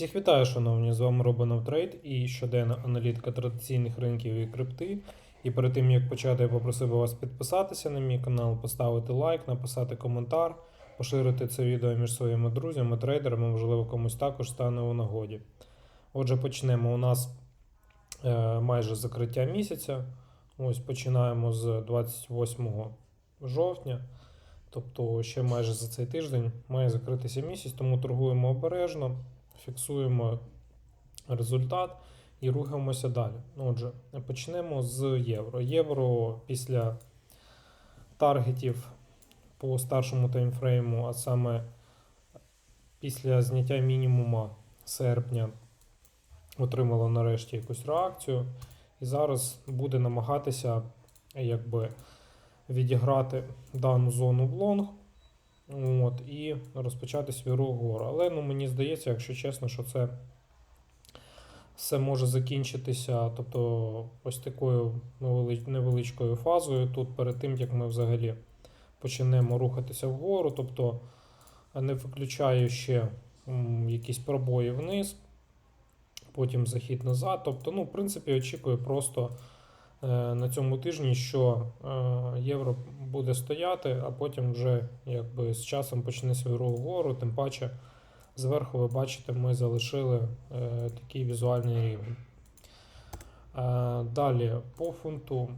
Всіх вітаю, шановні! З вами Робинов Трейд і щоденна аналітика традиційних ринків і крипти. І перед тим як почати, я попросив би вас підписатися на мій канал, поставити лайк, написати коментар, поширити це відео між своїми друзями, трейдерами, можливо, комусь також стане у нагоді. Отже, почнемо. У нас е, майже закриття місяця. Ось починаємо з 28 жовтня. Тобто ще майже за цей тиждень має закритися місяць, тому торгуємо обережно, фіксуємо результат і рухаємося далі. Отже, почнемо з євро. Євро після таргетів по старшому таймфрейму, а саме після зняття мінімума серпня, отримало нарешті якусь реакцію. І зараз буде намагатися якби відіграти дану зону в лонг от, і розпочати свій рух вгору. Але ну, мені здається, якщо чесно, що це все може закінчитися, тобто ось такою невеличкою фазою тут перед тим, як ми взагалі почнемо рухатися вгору, тобто не виключаю ще якісь пробої вниз, потім захід назад. Тобто, ну, в принципі, очікую просто на цьому тижні, що е, євро буде стояти, а потім вже якби з часом почне свій рух вгору, тим паче. Зверху ви бачите, ми залишили е, такий візуальний рівень. Е, далі по фунту.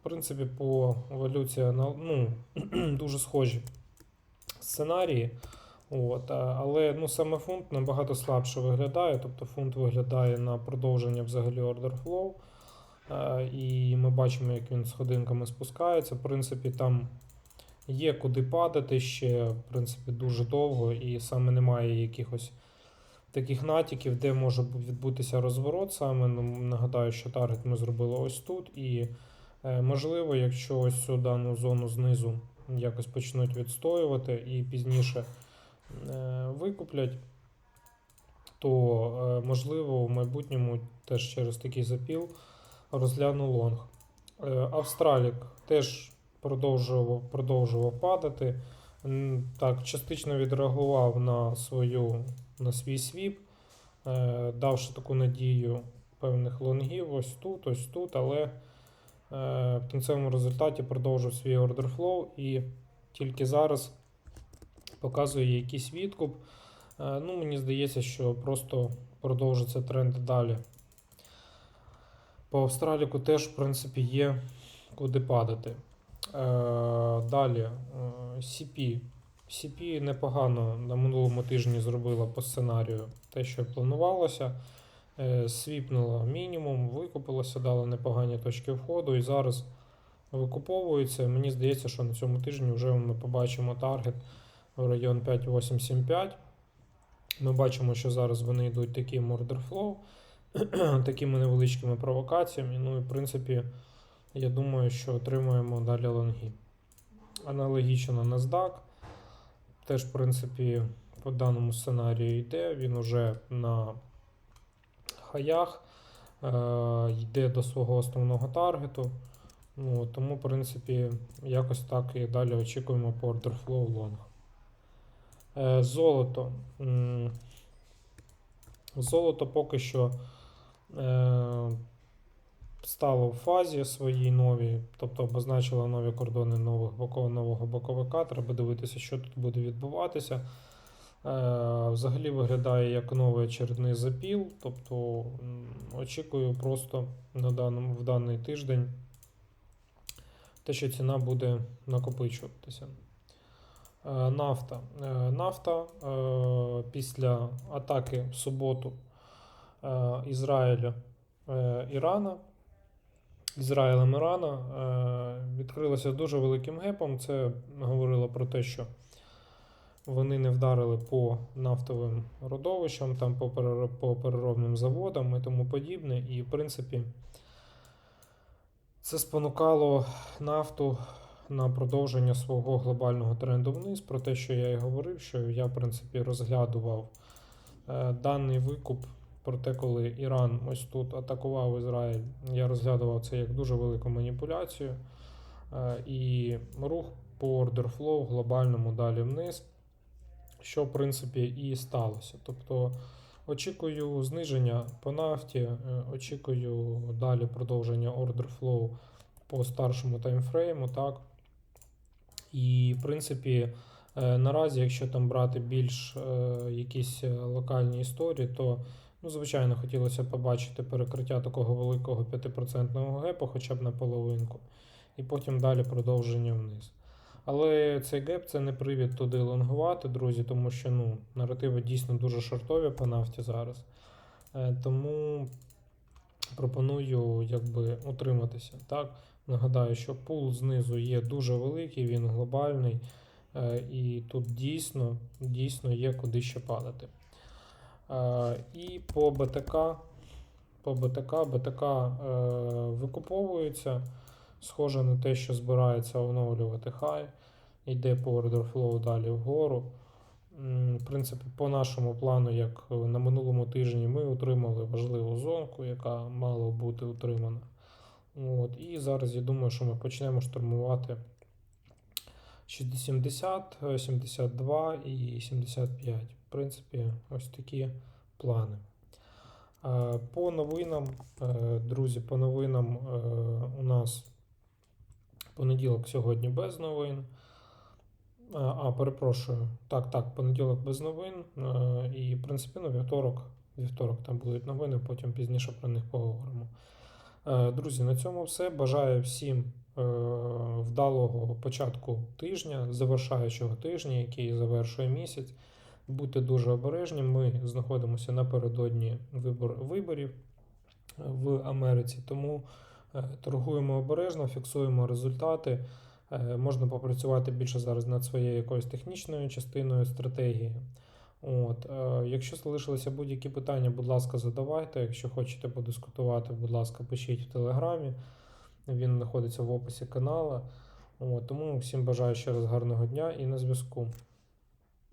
В принципі, по валюці ну, дуже схожі сценарії. От, е, але ну, саме фунт набагато слабше виглядає. Тобто фунт виглядає на продовження взагалі order flow. Е, і ми бачимо, як він сходинками спускається. В принципі, там Є куди падати ще, в принципі, дуже довго, і саме немає якихось таких натяків, де може відбутися розворот. Саме Ну, нагадаю, що таргет ми зробили ось тут. І е, можливо, якщо ось цю дану зону знизу якось почнуть відстоювати і пізніше е, викуплять, то можливо в майбутньому теж через такий запіл розгляну лонг. Е, Австралік теж продовжував, продовжував падати. Так, частично відреагував на свою на свій свіп, е, давши таку надію певних лонгів ось тут, ось тут, але е, в кінцевому результаті продовжив свій order flow і тільки зараз показує якийсь відкуп. Ну, мені здається, що просто продовжиться тренд далі. По Австраліку теж, в принципі, є куди падати. Е, Далі е, CP. CP непогано на минулому тижні зробила по сценарію те, що планувалося. Е, Свіпнула мінімум, викупилася, дала непогані точки входу і зараз викуповується. Мені здається, що на цьому тижні вже ми побачимо таргет в район 5875. Ми бачимо, що зараз вони йдуть order flow, такими невеличкими провокаціями. Ну і в принципі. Я думаю, що отримаємо далі лонги. Аналогічно на NASDAQ. Теж, в принципі, по даному сценарію йде. Він уже на хаях, е, йде до свого основного таргету. Ну, тому, в принципі, якось так і далі очікуємо по order flow long. Е, золото. Золото поки що. Е, стало в фазі своїй новій, тобто обозначила нові кордони нових боков, нового боковика. Треба дивитися, що тут буде відбуватися. Е, взагалі виглядає як новий очередний запіл. Тобто очікую просто на даному, в даний тиждень те, що ціна буде накопичуватися. Е, нафта. Нафта після атаки в суботу е, Ізраїля е, Ірана. Ізраїлем Ірана е, відкрилося дуже великим гепом. Це говорило про те, що вони не вдарили по нафтовим родовищам, там по, перероб- переробним заводам і тому подібне. І, в принципі, це спонукало нафту на продовження свого глобального тренду вниз. Про те, що я і говорив, що я, в принципі, розглядував даний викуп про те, коли Іран ось тут атакував Ізраїль, я розглядував це як дуже велику маніпуляцію. Е, І рух по order flow глобальному далі вниз, що в принципі і сталося. Тобто Очікую зниження по нафті, е, очікую далі продовження order flow по старшому таймфрейму. Так? І, в принципі, е, наразі, якщо там брати більш якісь локальні історії, то ну, звичайно хотілося побачити перекриття такого великого 5% гепу хоча б на половинку, і потім далі продовження вниз. Але цей геп це не привід туди лонгувати, друзі, тому що ну, наративи дійсно дуже шортові по нафті зараз. Е, Тому пропоную якби утриматися. Так? Нагадаю, що пул знизу є дуже великий, він глобальний, е, і тут дійсно, дійсно є куди ще падати. Е, І по БТК, по БТК, БТК е, викуповується, схоже на те, що збирається оновлювати хай, йде по flow далі вгору. В принципі, по нашому плану, як на минулому тижні, ми отримали важливу зонку, яка мала бути утримана. От, і зараз я думаю, що ми почнемо штурмувати 60, е, 72 і 75. В принципі, ось такі плани. Е, По новинам, е, друзі, по новинам е, у нас понеділок сьогодні без новин. А, перепрошую. Так, так, понеділок без новин. Е, І, в принципі, ну, вівторок, вівторок там будуть новини, потім пізніше про них поговоримо. Е, Друзі, на цьому все. Бажаю всім е, вдалого початку тижня, завершаючого тижня, який завершує місяць. Будьте дуже обережні. Ми знаходимося напередодні вибор, виборів е, в Америці, тому торгуємо обережно, фіксуємо результати. Можна попрацювати більше зараз над своєю якоюсь технічною частиною стратегії. От, е, якщо залишилися будь-які питання, будь ласка, задавайте. Якщо хочете подискутувати, будь ласка, пишіть в телеграмі. Він знаходиться в описі каналу. От, тому всім бажаю ще раз гарного дня і на зв'язку.